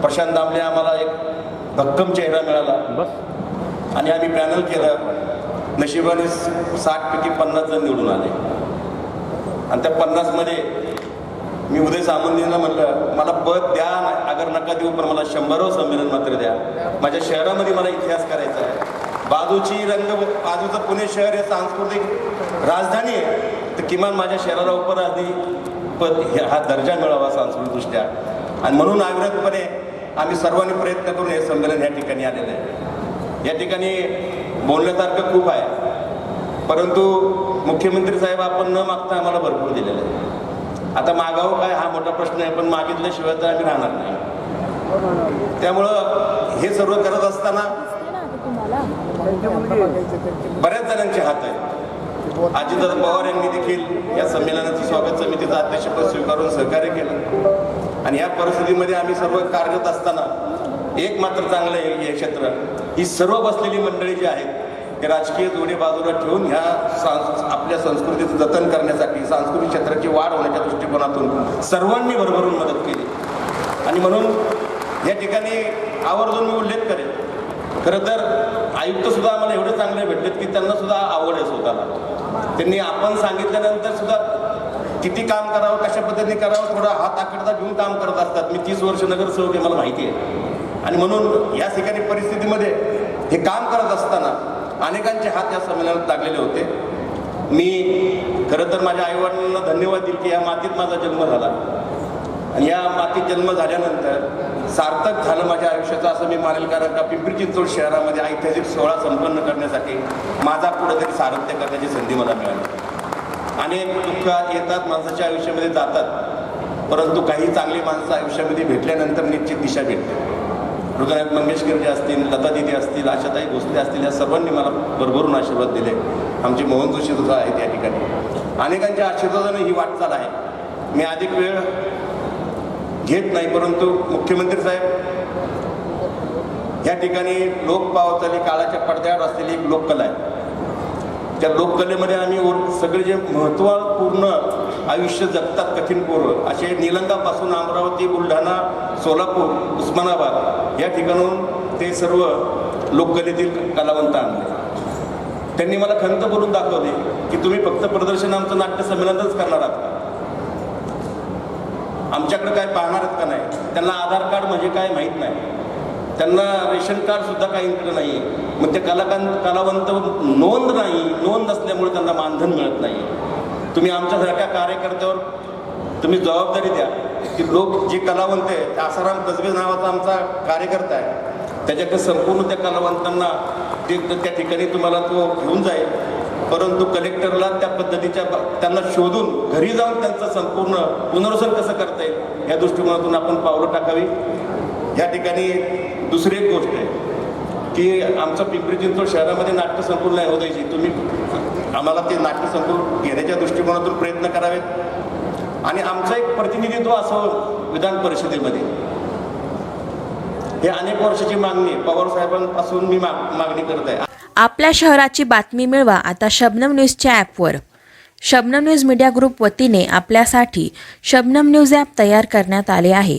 प्रशांत दामले आम्हाला एक भक्कम चेहरा मिळाला. आणि आम्ही पॅनल केलं. नशिबाने साठपैकी पन्नास जण निवडून आले. आणि त्या पन्नासमध्ये मी उदय सामंतींना म्हटलं मला पद द्या अगर नका देऊ पण मला शंभरावं संमेलन मात्र द्या. माझ्या शहरामध्ये मला इतिहास करायचा आहे. बाजूची रंग बाजूचं पुणे शहर हे सांस्कृतिक राजधानी आहे. तर किमान माझ्या शहराला उपराजधानी पद हे- हा दर्जा मिळावा सांस्कृतिकदृष्ट्या. आणि म्हणून अविरतपणे आम्ही सर्वांनी प्रयत्न करून हे संमेलन या ठिकाणी आलेलं आहे. या ठिकाणी बोलण्यासारखं खूप आहे. परंतु मुख्यमंत्री साहेब आपण न मागता आम्हाला भरपूर दिलेलं आहे. आता मागावं काय हा मोठा प्रश्न आहे पण मागितल्याशिवाय तर आम्ही राहणार नाही. त्यामुळं हे सर्व करत असताना बऱ्याच जणांचे हात आहेत. अजितदादा पवार यांनी देखील या संमेलनाचं स्वागत समितीचं अध्यक्षपद स्वीकारून सहकार्य केलं. आणि या परिस्थितीमध्ये आम्ही सर्व कार्यरत असताना एक मात्र चांगलं आहे हे क्षेत्र ही सर्व बसलेली मंडळी जी आहेत ते राजकीय जोडे बाजूला ठेवून ह्या सांस आपल्या संस्कृतीचं जतन करण्यासाठी सांस्कृतिक क्षेत्राची वाढ होण्याच्या दृष्टिकोनातून सर्वांनी भरभरून मदत केली. आणि म्हणून या ठिकाणी आवर्जून मी उल्लेख करेन खरं तर आयुक्त सुद्धा आम्हाला एवढे चांगले भेटलेत की त्यांना सुद्धा आवड आहे स्वतःला. त्यांनी आपण सांगितल्यानंतर सुद्धा किती काम करावं कशा पद्धतीने करावं थोडा हात आकडता घेऊन काम करत असतात. मी तीस वर्ष नगरसेवक आहे मला माहिती आहे. आणि म्हणून या ठिकाणी परिस्थितीमध्ये हे काम करत असताना अनेकांचे हात या संमेलनात लागलेले होते. मी खरं तर माझ्या आईवडिलांना धन्यवाद देईल की या मातीत माझा जन्म झाला. आणि या मातीत जन्म झाल्यानंतर सार्थक झालं माझ्या आयुष्याचं असं मी मानेल कारण का पिंपरी चिंचवड शहरामध्ये ऐतिहासिक सोहळा संपन्न करण्यासाठी माझा कुठेतरी सारथ्य करण्याची संधी मला मिळाली. अनेक दुःख येतात माणसाच्या आयुष्यामध्ये जातात. परंतु काही चांगली माणसं आयुष्यामध्ये भेटल्यानंतर निश्चित दिशा भेटते. हृदयात मंगेशकर जे असतील लता दिदी असतील आशाताई भोसले असतील या सर्वांनी मला भरभरून आशीर्वाद दिले. आमचे मोहन जोशी सुद्धा आहेत या ठिकाणी. अनेकांच्या आशीर्वादाने ही वाटचाल आहे. मी अधिक वेळ घेत नाही परंतु मुख्यमंत्री साहेब या ठिकाणी लोकपावचाली काळाच्या पडद्यावर असलेली एक लोककला आहे. त्या लोककलेमध्ये आम्ही सगळे जे महत्त्वपूर्ण आयुष्य जगतात कठीण पूर्व असे निलंगापासून अमरावती बुलढाणा सोलापूर उस्मानाबाद या ठिकाणून ते सर्व लोककलेतील कलावंत आणले. त्यांनी मला खंत करून दाखवले की तुम्ही फक्त प्रदर्शन आमचं नाट्यसंमेलनच करणार आहात का? आमच्याकडे काय पाहणार आहेत का नाही? त्यांना आधार कार्ड म्हणजे काय माहीत नाही. त्यांना रेशन कार्डसुद्धा काहींकडे नाही आहे मग ते कलाकां कलावंत नोंद नाही नोंद नसल्यामुळे त्यांना मानधन मिळत नाही. तुम्ही आमच्यासारख्या कार्यकर्त्यावर तुम्ही जबाबदारी द्या की लोक जे कलावंत आहे आसाराम कसबे नावाचा आमचा कार्यकर्ता आहे. त्याच्याकडे संपूर्ण त्या कलावंतांना ते त्या ठिकाणी तुम्हाला तो घेऊन जाईल. परंतु कलेक्टरला त्या पद्धतीच्या त्यांना शोधून घरी जाऊन त्यांचं संपूर्ण पुनर्वसन कसं करता येईल या दृष्टिकोनातून आपण पावलं टाकावी. या ठिकाणी दुसरी एक गोष्ट आहे की आमचं पिंपरी चिंचवड शहरामध्ये नाट्यसंकुल नाही होतायची तुम्ही आम्हाला ते नाट्यसंकुल घेण्याच्या दृष्टिकोनातून प्रयत्न करावेत. आणि आमचं एक प्रतिनिधित्व असं विधान परिषदेमध्ये. हे अनेक वर्षाची मागणी पवार साहेबांपासून मी माग मागणी करत आहे. आपल्या शहराची बातमी मिळवा आता शबनम न्यूजच्या ॲपवर. शबनम न्यूज मीडिया ग्रुप वतीने आपल्यासाठी शबनम न्यूज ॲप तयार करण्यात आले आहे.